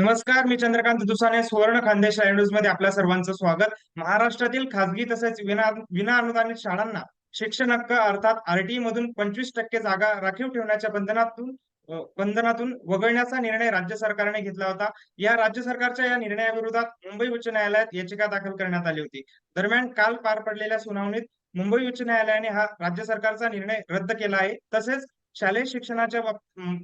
नमस्कार मी चंद्रकांत दुसाने सुवर्ण खानदेश न्यूजमध्ये आपल्या सर्वांचं स्वागत. महाराष्ट्रातील खासगी तसेच विना विना अनुदानित शाळांना शिक्षण हक्क अर्थात आरटीई मधून पंचवीस टक्के जागा राखीव ठेवण्याच्या बंधनातून बंधनातून वगळण्याचा निर्णय राज्य सरकारने घेतला होता. या राज्य सरकारच्या या निर्णयाविरोधात मुंबई उच्च न्यायालयात याचिका दाखल करण्यात आली होती. दरम्यान काल पार पडलेल्या सुनावणीत मुंबई उच्च न्यायालयाने हा राज्य सरकारचा निर्णय रद्द केला आहे. तसेच शालेय शिक्षणाच्या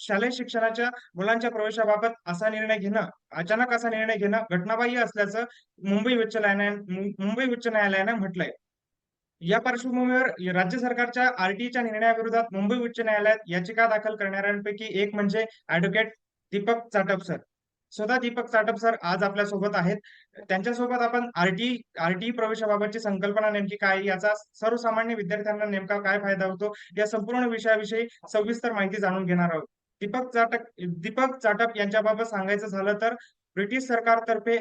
शालेय शिक्षणाच्या मुलांच्या प्रवेशाबाबत असा निर्णय घेणं अचानक असा निर्णय घेणं घटनाबाह्य असल्याचं मुंबई उच्च न्यायालयाने मुंबई उच्च न्यायालयाने म्हटलंय. या पार्श्वभूमीवर राज्य सरकारच्या आरटीईच्या निर्णयाविरोधात मुंबई उच्च न्यायालयात याचिका दाखल करणाऱ्यांपैकी एक म्हणजे ऍडव्होकेट दीपक चाटप सर स्वतः दीपक चाटप सर आज आपल्यासोबत आहेत. त्यांच्यासोबत आपण आरटी आरटी प्रवेशाबाबतची संकल्पना नेमकी काय याचा सर्वसामान्य विद्यार्थ्यांना नेमका काय फायदा होतो? या संपूर्ण विषयाविषयी सविस्तर माहिती जाणून घेणार आहोत. दीपक चाटक दीपक चाटप यांच्याबाबत सांगायचं झालं तर ब्रिटिश सरकारतर्फे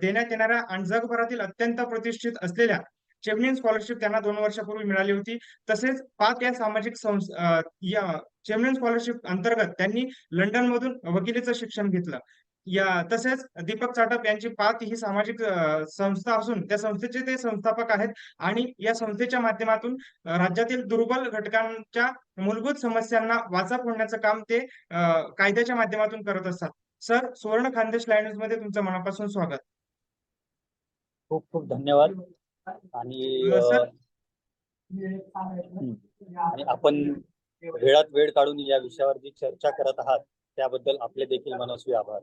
देण्यात येणाऱ्या आणि जगभरातील अत्यंत प्रतिष्ठित असलेल्या चेमनिन स्कॉलरशिप त्यांना दोन वर्षापूर्वी मिळाली होती. तसेच पाच या सामाजिक संस्था या चेमनिन स्कॉलरशिप अंतर्गत त्यांनी लंडन मधून वकिलीचं शिक्षण घेतलं. या तसेच दीपक चाटप यांची पात ही सामाजिक संस्था असून त्या संस्थेचे ते संस्थापक आहेत आणि या संस्थेच्या माध्यमातून राज्यातील दुर्बल घटकांच्या मूलभूत समस्यांना वाचा फोडण्याचं काम ते कायद्याच्या माध्यमातून करत असतात. सर सुवर्ण खानदेश लाईन्समध्ये तुमचं मनापासून स्वागत. खूप खूप धन्यवाद. आणि आपण वेळात वेळ काढून या विषयावर जी चर्चा करत आहात त्याबद्दल आपले देखील मनस्वी आभार.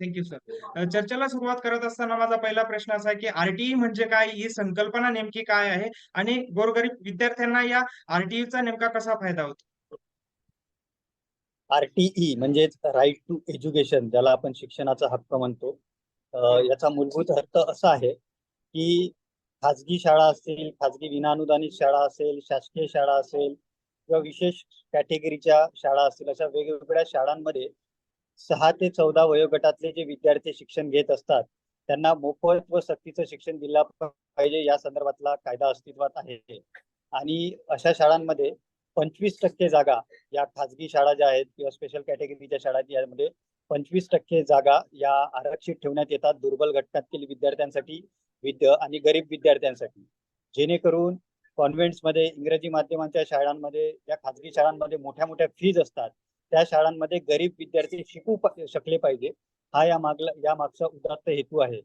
थँक्यू सर चर्चेला सुरुवात करत असताना माझा पहिला प्रश्न असा आहे की आरटीई म्हणजे काय? ही संकल्पना नेमकी काय आहे? आणि गोरगरीब विद्यार्थ्यांना या आरटीईचा नेमका कसा फायदा होतो? आरटीई म्हणजेच राईट टू एज्युकेशन ज्याला आपण शिक्षणाचा हक्क म्हणतो. याचा मूलभूत अर्थ असा आहे की खाजगी शाळा असतील खाजगी विनाअनुदानित शाळा असेल शासकीय शाळा असेल किंवा विशेष कॅटेगरीच्या शाळा असतील अशा वेगवेगळ्या शाळांमध्ये सहा ते चौदा वयोगटातले जे विद्यार्थी शिक्षण घेत असतात त्यांना मोफत व सक्तीचं शिक्षण दिलं पाहिजे या संदर्भातला कायदा अस्तित्वात आहे. आणि अशा शाळांमध्ये पंचवीस टक्के जागा या खाजगी शाळा ज्या आहेत किंवा स्पेशल कॅटेगरीच्या शाळा यामध्ये पंचवीस टक्के जागा या आरक्षित ठेवण्यात येतात दुर्बल घटकातील विद्यार्थ्यांसाठी विद्या आणि गरीब विद्यार्थ्यांसाठी. जेणेकरून कॉन्व्हेंट्समध्ये इंग्रजी माध्यमांच्या शाळांमध्ये या खाजगी शाळांमध्ये मोठ्या मोठ्या फीज असतात. त्या शाळांमध्ये गरीब विद्यार्थी शिकू शकले पाहिजे. हा या मागला या मागचा उदात्त हेतू आहे.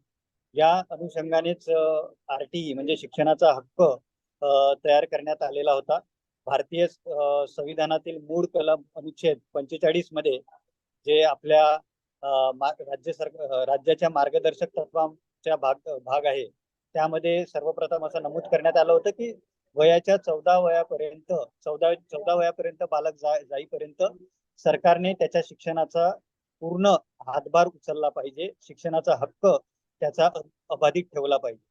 या अनुषंगानेच आरटीई म्हणजे शिक्षणाचा हक्क तयार करण्यात आलेला होता. भारतीय संविधानातील मूळ कलम अनुच्छेद पंचेचाळीसमध्ये जे आपल्या राज्य सरकार राज्याच्या मार्गदर्शक तत्वांच्या भाग भाग आहे. त्यामध्ये सर्वप्रथम असं नमूद करण्यात आलं होतं की वयाच्या चौदा वयापर्यंत चौदा चौदा वयापर्यंत बालक जा जाईपर्यंत सरकारने त्याच्या शिक्षणाचा पूर्ण हातभार उचलला पाहिजे. शिक्षणाचा हक्क त्याचा अबाधित ठेवला पाहिजे.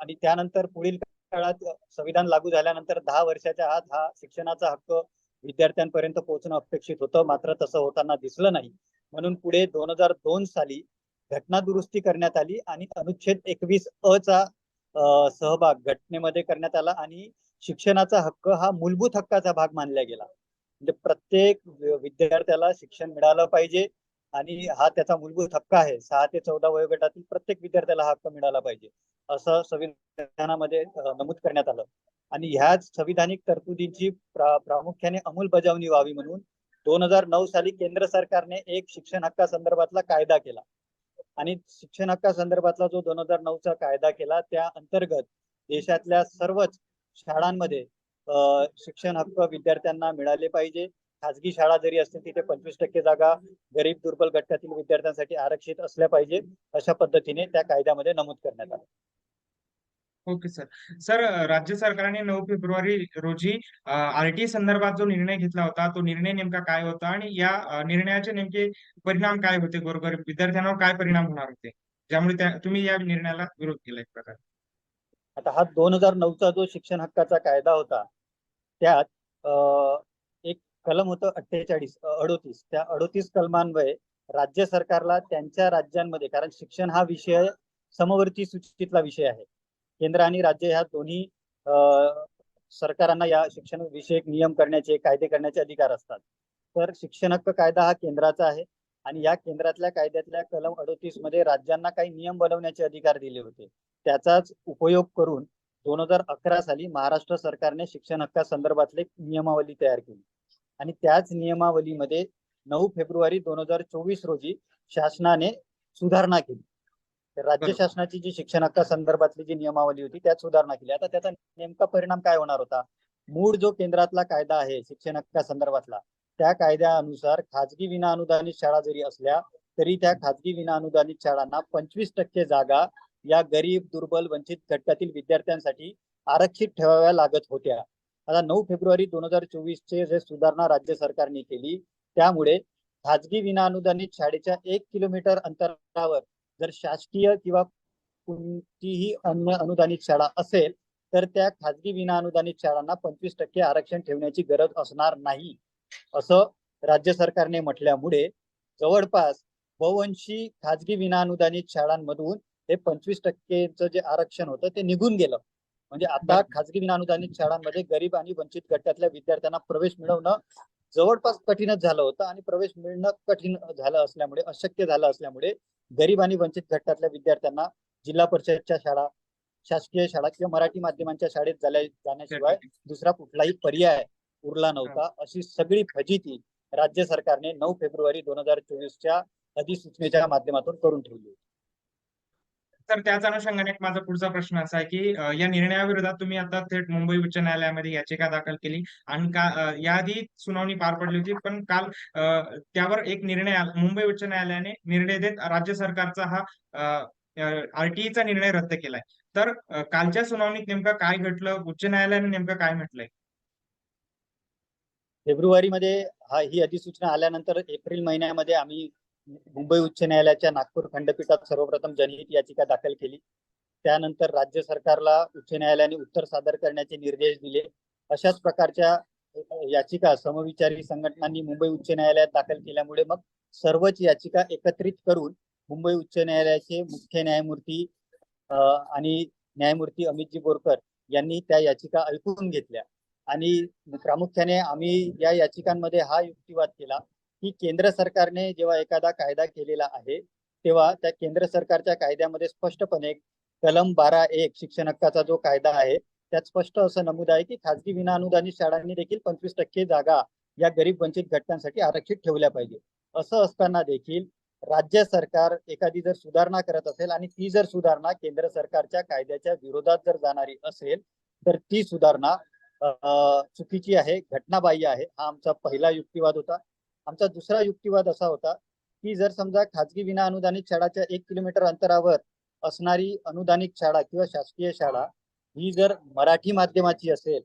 आणि त्यानंतर पुढील काळात संविधान लागू झाल्यानंतर दहा वर्षाच्या आत हा शिक्षणाचा हक्क विद्यार्थ्यांपर्यंत पोहोचणं अपेक्षित होतं. मात्र तसं होताना दिसलं नाही. म्हणून पुढे दोन हजार दोन साली घटना दुरुस्ती करण्यात आली आणि अनुच्छेद एकवीस अ चा सहभाग घटनेमध्ये करण्यात आला आणि शिक्षणाचा हक्क हा मूलभूत हक्काचा भाग मानला गेला. म्हणजे प्रत्येक विद्यार्थ्याला शिक्षण मिळालं पाहिजे आणि हा त्याचा मूलभूत हक्क आहे. सहा ते चौदा वयोगटातील प्रत्येक विद्यार्थ्याला हा हक्क मिळाला पाहिजे असं संविधानामध्ये नमूद करण्यात आलं. आणि ह्याच संविधानिक तरतुदींची प्रा- प्रामुख्याने अंमलबजावणी व्हावी म्हणून दोन हजार नऊ साली केंद्र सरकारने एक शिक्षण हक्का संदर्भातला कायदा केला. आणि शिक्षण हक्का संदर्भातला जो दोन हजार नऊचा कायदा केला त्या अंतर्गत देशातल्या सर्वच शाळांमध्ये शिक्षण हक्क विद्यार्थ्यांना मिळाले पाहिजे. खाजगी शाळा जरी असतील तिथे पंचवीस टक्के जागा गरीब दुर्बल गटातील विद्यार्थ्यांसाठी आरक्षित असल्या पाहिजे अशा पद्धतीने त्या कायद्यामध्ये नमूद करण्यात आलं. Okay sir. सर राज्य सरकारने नऊ फेब्रुवारी रोजी आरटी संदर्भात जो निर्णय घेतला होता तो निर्णय नेमका काय होता आणि या निर्णयाचे नेमके परिणाम काय होते बरोबर विद्यार्थ्यांवर काय परिणाम होणार होते? ज्यामुळे तुम्ही या निर्णयाला विरोध केला एक प्रकारे. आता हा दोन हजार नऊचा जो शिक्षण हक्काचा कायदा होता त्यात एक कलम होतं अठ्ठेचाळीस अडोतीस. त्या अडोतीस कलमान्वये राज्य सरकारला त्यांच्या राज्यांमध्ये कारण शिक्षण हा विषय समवर्ती सूचीतला विषय आहे. केंद्र आणि राज्य ह्या दोन्ही सरकारांना या शिक्षण विषयक नियम करण्याचे कायदे करण्याचे अधिकार असतात. तर शिक्षण हक्क कायदा हा केंद्राचा आहे आणि या केंद्रातल्या कायद्यातल्या कलम अडोतीसमध्ये राज्यांना काही नियम बनवण्याचे अधिकार दिले होते. त्याचाच उपयोग करून दोन हजार अकरा साली महाराष्ट्र सरकारने शिक्षण हक्का संदर्भातले नियमावली तयार केली. आणि त्याच नियमावलीमध्ये नऊ फेब्रुवारी दोन हजार चोवीस रोजी शासनाने सुधारणा केली. तर राज्य. शासनाची जी शिक्षण हक्का संदर्भातली जी नियमावली होती त्यात सुधारणा केली. आता त्याचा नेमका परिणाम काय होणार होता? मूळ जो केंद्रातला कायदा आहे शिक्षण हक्का संदर्भातला त्या कायद्यानुसार खाजगी विना अनुदानित शाळा जरी असल्या तरी त्या खाजगी विना अनुदानित शाळांना पंचवीस टक्के जागा या गरीब दुर्बल वंचित घटकातील विद्यार्थ्यांसाठी आरक्षित ठेवाव्या लागत होत्या. आता नऊ फेब्रुवारी दोन हजार चोवीस चे जे सुधारणा राज्य सरकारने केली त्यामुळे खाजगी विना अनुदानित शाळेच्या एक किलोमीटर अंतरावर जर शासकीय किंवा कोणतीही अन्य अनुदानित शाळा असेल तर त्या खाजगी विना अनुदानित शाळांना पंचवीस टक्के आरक्षण ठेवण्याची गरज असणार नाही असं राज्य सरकारने म्हटल्यामुळे जवळपास बहुवंशी खाजगी विना अनुदानित शाळांमधून हे पंचवीस टक्केचं जे आरक्षण होतं ते निघून गेलं म्हणजे आता. खाजगी विना अनुदानित शाळांमध्ये गरीब आणि वंचित गटातल्या विद्यार्थ्यांना प्रवेश मिळवणं जवळपास कठीणच झालं होतं आणि प्रवेश मिळणं कठीण झालं असल्यामुळे अशक्य झालं असल्यामुळे गरीब आणि वंचित घटकातल्या विद्यार्थ्यांना जिल्हा परिषदच्या शाळा शासकीय शाळा किंवा मराठी माध्यमांच्या शाळेत झाल्या जाण्याशिवाय दुसरा कुठलाही पर्याय उरला नव्हता अशी सगळी फजिती राज्य सरकारने नऊ फेब्रुवारी दोन हजार चोवीसच्या अधिसूचनेच्या माध्यमातून करून ठेवली होती. तर त्याच अनुषंगाने एक माझा पुढचा प्रश्न असा आहे की या निर्णयाविरोधात तुम्ही आता थेट मुंबई उच्च न्यायालयामध्ये याचिका दाखल केली आणि का याआधी सुनावणी पार पडली होती पण काल त्यावर एक निर्णय मुंबई उच्च न्यायालयाने निर्णय देत राज्य सरकारचा हा आरटीईचा निर्णय रद्द केलाय. तर कालच्या सुनावणीत नेमकं काय घडलं? उच्च न्यायालयाने नेमकं काय म्हटलंय? फेब्रुवारीमध्ये हा ही अधिसूचना आल्यानंतर एप्रिल महिन्यामध्ये आम्ही मुंबई उच्च न्यायालयाच्या नागपूर खंडपीठात सर्वप्रथम जनहित याचिका दाखल केली. त्यानंतर राज्य सरकारला उच्च न्यायालयाने उत्तर सादर करण्याचे निर्देश दिले. अशाच प्रकारच्या याचिका समविचारी संघटनांनी मुंबई उच्च न्यायालयात दाखल केल्यामुळे मग सर्वच याचिका एकत्रित करून मुंबई उच्च न्यायालयाचे मुख्य न्यायमूर्ती आणि न्यायमूर्ती अमितजी बोरकर यांनी त्या याचिका ऐकून घेतल्या. आणि प्रामुख्याने आम्ही या याचिकांमध्ये हा युक्तिवाद केला. की केंद्र सरकारने जेव्हा एखादा कायदा केलेला आहे तेव्हा त्या केंद्र सरकारच्या कायद्यामध्ये स्पष्टपणे कलम बारा एक शिक्षण हक्काचा जो कायदा आहे त्यात स्पष्ट असं नमूद आहे की खाजगी विना अनुदानित शाळांनी देखील पंचवीस टक्के जागा या गरीब वंचित घटकांसाठी आरक्षित ठेवल्या पाहिजे. असं असताना देखील राज्य सरकार एखादी जर सुधारणा करत असेल आणि ती जर सुधारणा केंद्र सरकारच्या कायद्याच्या विरोधात जर जाणारी असेल तर ती सुधारणा चुकीची आहे घटनाबाह्य आहे. हा आमचा पहिला युक्तिवाद होता. आमचा दुसरा युक्तिवाद असा होता की जर समजा खाजगी विना अनुदानित शाळाच्या एक किलोमीटर अंतरावर असणारी अनुदानित शाळा किंवा शासकीय शाळा ही जर मराठी माध्यमाची असेल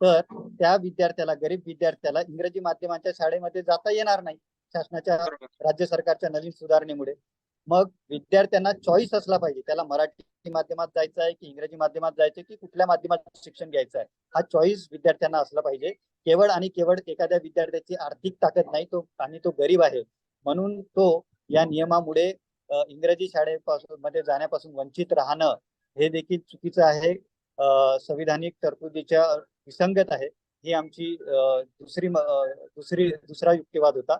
तर त्या विद्यार्थ्याला गरीब विद्यार्थ्याला इंग्रजी माध्यमाच्या शाळेमध्ये जाता येणार नाही शासनाच्या राज्य सरकारच्या नवीन सुधारणेमुळे. मग विद्यार्थ्यांना चॉईस असला पाहिजे. त्याला मराठी माध्यमात जायचं आहे की इंग्रजी माध्यमात जायचं की कुठल्या माध्यमात शिक्षण घ्यायचं आहे? हा चॉईस विद्यार्थ्यांना असला पाहिजे. केवळ आणि केवळ एखाद्या विद्यार्थ्याची आर्थिक ताकद नाही तो आणि तो गरीब आहे. म्हणून तो या नियमामुळे इंग्रजी शाळेपासून मध्ये जाण्यापासून वंचित राहणं हे देखील चुकीचं आहे. संविधानिक तरतुदीच्या विसंगत आहे. ही आमची दुसरी दुसरी दुसरा युक्तिवाद होता.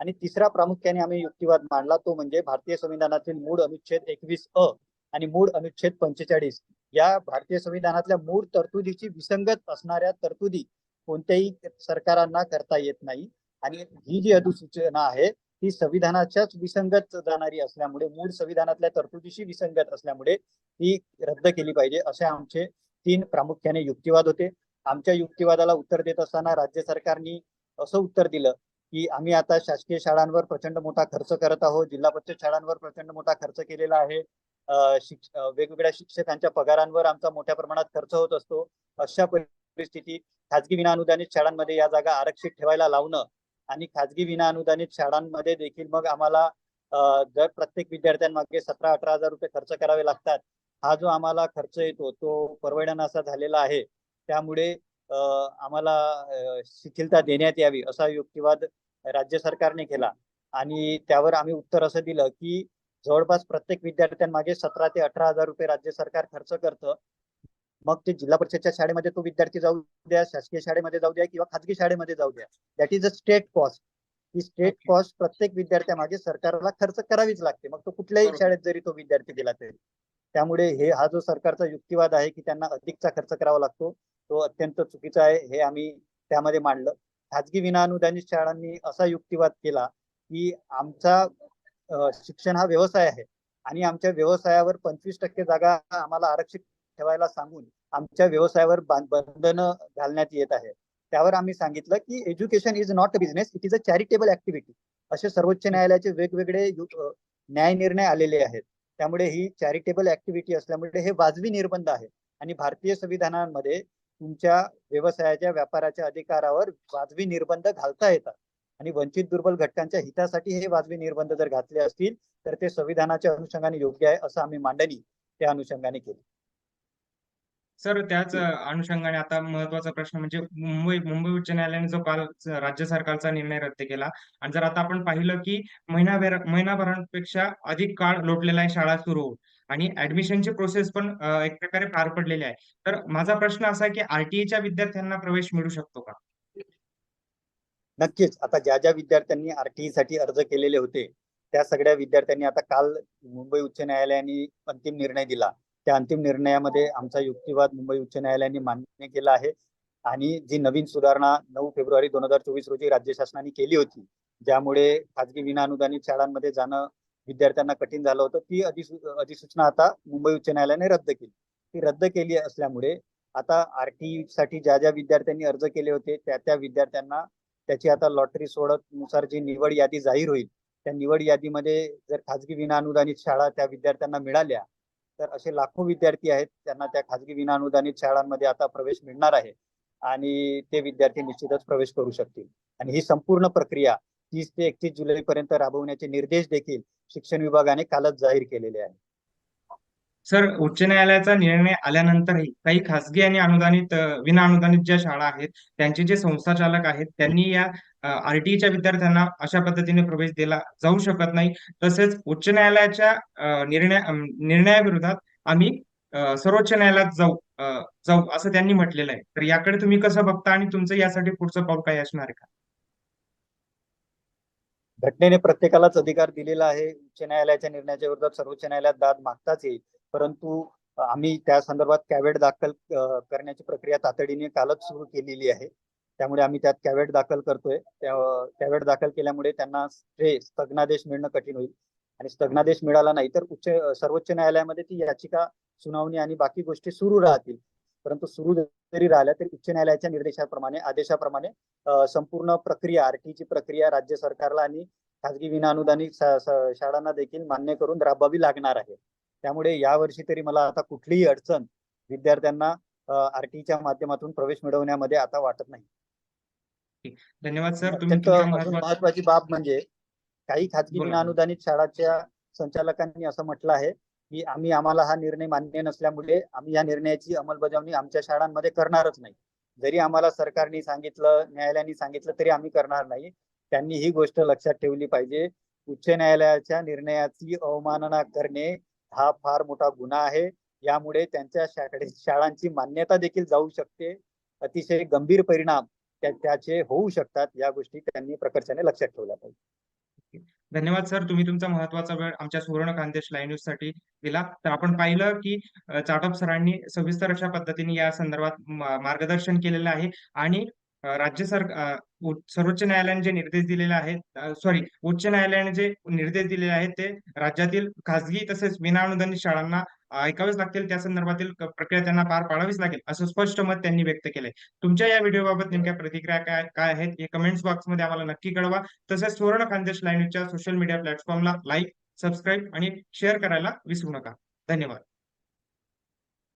आणि तिसरा प्रामुख्याने आम्ही युक्तिवाद मांडला तो म्हणजे भारतीय संविधानातील मूळ अनुच्छेद एकवीस अ आणि मूळ अनुच्छेद पंचेचाळीस या भारतीय संविधानातल्या मूळ तरतुदीची विसंगत असणाऱ्या तरतुदी कोणत्याही सरकारांना करता येत नाही. आणि ही जी अधिसूचना आहे ती संविधानाच्याच विसंगत जाणारी असल्यामुळे मूळ संविधानातल्या तरतुदीशी विसंगत असल्यामुळे ती रद्द केली पाहिजे असे आमचे तीन प्रामुख्याने युक्तिवाद होते. आमच्या युक्तिवादाला उत्तर देत असताना राज्य सरकारने असं उत्तर दिलं की आम्ही आता शासकीय शाळांवर प्रचंड मोठा खर्च करत आहोत जिल्हा परिषद शाळांवर प्रचंड मोठा खर्च केलेला आहे. शिक्ष वेगवेगळ्या शिक्षकांच्या पगारांवर आमचा मोठ्या प्रमाणात खर्च होत असतो. अशा परिस्थितीत खाजगी विना अनुदानित शाळांमध्ये या जागा आरक्षित ठेवायला लावणं आणि खाजगी विना अनुदानित शाळांमध्ये देखील मग आम्हाला जर प्रत्येक विद्यार्थ्यांमागे सतरा अठरा हजार रुपये खर्च करावे लागतात हा जो आम्हाला खर्च येतो तो असा झालेला आहे. त्यामुळे आम्हाला शिथिलता देण्यात यावी असा युक्तिवाद राज्य सरकारने केला. आणि त्यावर आम्ही उत्तर असं दिलं की जवळपास प्रत्येक विद्यार्थ्यांमागे सतरा ते अठरा हजार रुपये राज्य सरकार खर्च करतं. मग ते जिल्हा परिषदच्या शाळेमध्ये तो विद्यार्थी जाऊ द्या शासकीय शाळेमध्ये जाऊ द्या किंवा खाजगी शाळेमध्ये जाऊ द्या. That is a state cost की स्टेट. कॉस्ट प्रत्येक विद्यार्थ्यामागे सरकारला खर्च करावीच लागते. मग तो कुठल्याही. शाळेत जरी तो विद्यार्थी गेला तरी. त्यामुळे हे हा जो सरकारचा युक्तिवाद आहे की त्यांना अधिकचा खर्च करावा लागतो तो अत्यंत चुकीचा आहे हे आम्ही त्यामध्ये मांडलं. खाजगी विनाअनुदानित शाळांनी असा युक्तिवाद केला की आमचा शिक्षण हा व्यवसाय आहे आणि आमच्या व्यवसायावर पंचवीस टक्के जागा आम्हाला आरक्षित ठेवायला सांगून आमच्या व्यवसायावर बंधनं घालण्यात येत आहे. त्यावर आम्ही सांगितलं की education is not a business it is a charitable activity असे सर्वोच्च न्यायालयाचे वेगवेगळे न्याय निर्णय आलेले आहेत. त्यामुळे ही चॅरिटेबल ऍक्टिव्हिटी असल्यामुळे हे वाजवी निर्बंध आहे. आणि भारतीय संविधानामध्ये तुमच्या व्यवसायाच्या व्यापाराच्या अधिकारावर वाजवी निर्बंध घालता येतात. आणि वंचित दुर्बल घटकांच्या हितासाठी हे वाजवी निर्बंध जर घातले असतील तर ते संविधानाच्या अनुषंगाने योग्य आहे असं आम्ही मांडणी त्या अनुषंगाने केली. सर त्याच अनुषंगाने आता महत्त्वाचा प्रश्न म्हणजे मुंबई मुंबई उच्च न्यायालयाने जो काल राज्य सरकारचा निर्णय रद्द केला. आणि जर आता आपण पाहिलं की महिनाभर महिनाभरापेक्षा अधिक काळ लोटलेला आहे शाळा सुरू. होऊन आणि ऍडमिशनची प्रोसेस पण एक प्रकारे पार पडलेली आहे. तर माझा प्रश्न असा आहे की आरटीईच्या विद्यार्थ्यांना प्रवेश मिळू शकतो का? नक्कीच. आता ज्या ज्या विद्यार्थ्यांनी आरटीई साठी अर्ज केलेले होते त्या सगळ्या विद्यार्थ्यांनी आता काल मुंबई उच्च न्यायालयाने अंतिम निर्णय दिला. त्या अंतिम निर्णयामध्ये आमचा युक्तिवाद मुंबई उच्च न्यायालयाने मान्य केला आहे. आणि जी नवीन सुधारणा नऊ फेब्रुवारी दोन हजार चोवीस रोजी राज्य शासनाने केली होती ज्यामुळे खाजगी विनाअनुदानित शाळांमध्ये जाणं विद्यार्थ्यांना कठीण झालं होतं ती अधिसू अधिसूचना आता मुंबई उच्च न्यायालयाने रद्द केली. ती रद्द केली असल्यामुळे आता आरटीई साठी ज्या ज्या विद्यार्थ्यांनी अर्ज केले होते त्या त्या विद्यार्थ्यांना त्याची आता लॉटरी सोडत नुसार जी निवड यादी जाहीर होईल त्या निवड यादीमध्ये जर खाजगी विनाअनुदानित शाळा त्या विद्यार्थ्यांना मिळाल्या तर असे लाखो विद्यार्थी आहेत त्यांना त्या खाजगी विनाअनुदानित शाळांमध्ये आता प्रवेश मिळणार आहे आणि ते विद्यार्थी निश्चितच प्रवेश करू शकतील. आणि ही संपूर्ण प्रक्रिया तीस ते एकतीस जुलै पर्यंत राबवण्याचे निर्देश देखील शिक्षण विभागाने कालच जाहीर केलेले आहे सर उच्च न्यायालयाचा निर्णय आल्यानंतरही काही खासगी आणि अनुदानित विनाअनुदानित ज्या शाळा आहेत त्यांचे जे संस्थाचालक आहेत त्यांनी या आरटीईच्या विद्यार्थ्यांना अशा पद्धतीने प्रवेश दिला जाऊ शकत नाही. तसेच उच्च न्यायालयाच्या निर्णय निर्णयाविरोधात आम्ही सर्वोच्च न्यायालयात जाऊ जाऊ असं त्यांनी म्हटलेलं आहे. तर याकडे तुम्ही कसं बघता आणि तुमचं यासाठी पुढचं पाऊल काय असणार आहे का? घटनेने प्रत्येकालाच अधिकार दिलेला आहे. उच्च न्यायालयाच्या निर्णयाच्या विरोधात सर्वोच्च न्यायालयात दाद मागताच येईल. परंतु आम्ही त्या संदर्भात कॅवेट दाखल करण्याची प्रक्रिया तातडीने कालच सुरू केलेली आहे. त्यामुळे आम्ही त्यात कॅवेट दाखल करतोय. कॅवेट दाखल केल्यामुळे त्यांना स्टे स्थगनादेश मिळणं कठीण होईल. आणि स्थगनादेश मिळाला नाही तर उच्च सर्वोच्च न्यायालयामध्ये ती याचिका सुनावणी आणि बाकी गोष्टी सुरू राहतील. परंतु सुरू जरी राहिल्या तरी उच्च न्यायालयाच्या निर्देशाप्रमाणे आदेशाप्रमाणे संपूर्ण प्रक्रिया आरटीची प्रक्रिया राज्य सरकारला आणि खाजगी विनाअनुदानित शाळांना देखील मान्य करून राबवावी लागणार आहे. त्यामुळे यावर्षी तरी मला आता कुठलीही अडचण विद्यार्थ्यांना आरटीच्या माध्यमातून प्रवेश मिळवण्यामध्ये आता वाटत नाही. धन्यवाद सर. महत्वाची बाब म्हणजे काही खाजगी. विनाअनुदानित शाळाच्या संचालकांनी असं म्हटलं आहे की आम्ही आम्हाला हा निर्णय मान्य नसल्यामुळे आम्ही या निर्णयाची अंमलबजावणी आमच्या शाळांमध्ये करणारच नाही. जरी आम्हाला सरकारने सांगितलं न्यायालयाने सांगितलं तरी आम्ही करणार नाही. त्यांनी ही गोष्ट लक्षात ठेवली पाहिजे. उच्च न्यायालयाच्या निर्णयाची अवमानना करणे हा फार मोठा गुन्हा आहे. यामुळे त्यांच्या शाळे शाळांची मान्यता देखील जाऊ शकते. अतिशय गंभीर परिणाम त्याचे होऊ शकतात या गोष्टी त्यांनी प्रकर्षाने लक्षात ठेवल्या पाहिजे. धन्यवाद सर. तुम्ही तुमचा महत्त्वाचा वेळ आमच्या सुवर्ण खानदेश लाईव्ह न्यूजसाठी दिला. तर आपण पाहिलं की चाटप सरांनी सविस्तर अशा पद्धतीने या संदर्भात मार्गदर्शन केलेलं आहे. आणि राज्य सरकार सर्वोच्च न्यायालयाने जे निर्देश दिलेले आहेत सॉरी उच्च न्यायालयाने जे निर्देश दिलेले आहेत ते राज्यातील खासगी तसेच विनाअनुदानित शाळांना ऐकावेच लागतील. त्या संदर्भातील प्रक्रिया त्यांना पार पाडावीच लागेल असं स्पष्ट मत त्यांनी व्यक्त केलंय. तुमच्या या व्हिडिओबाबत नेमक्या प्रतिक्रिया काय काय आहेत हे कमेंट्स बॉक्समध्ये आम्हाला नक्की कळवा. तसेच सुवर्ण खानदेश लाईनच्या सोशल मीडिया प्लॅटफॉर्मला लाईक सबस्क्राईब आणि शेअर करायला विसरू नका. धन्यवाद.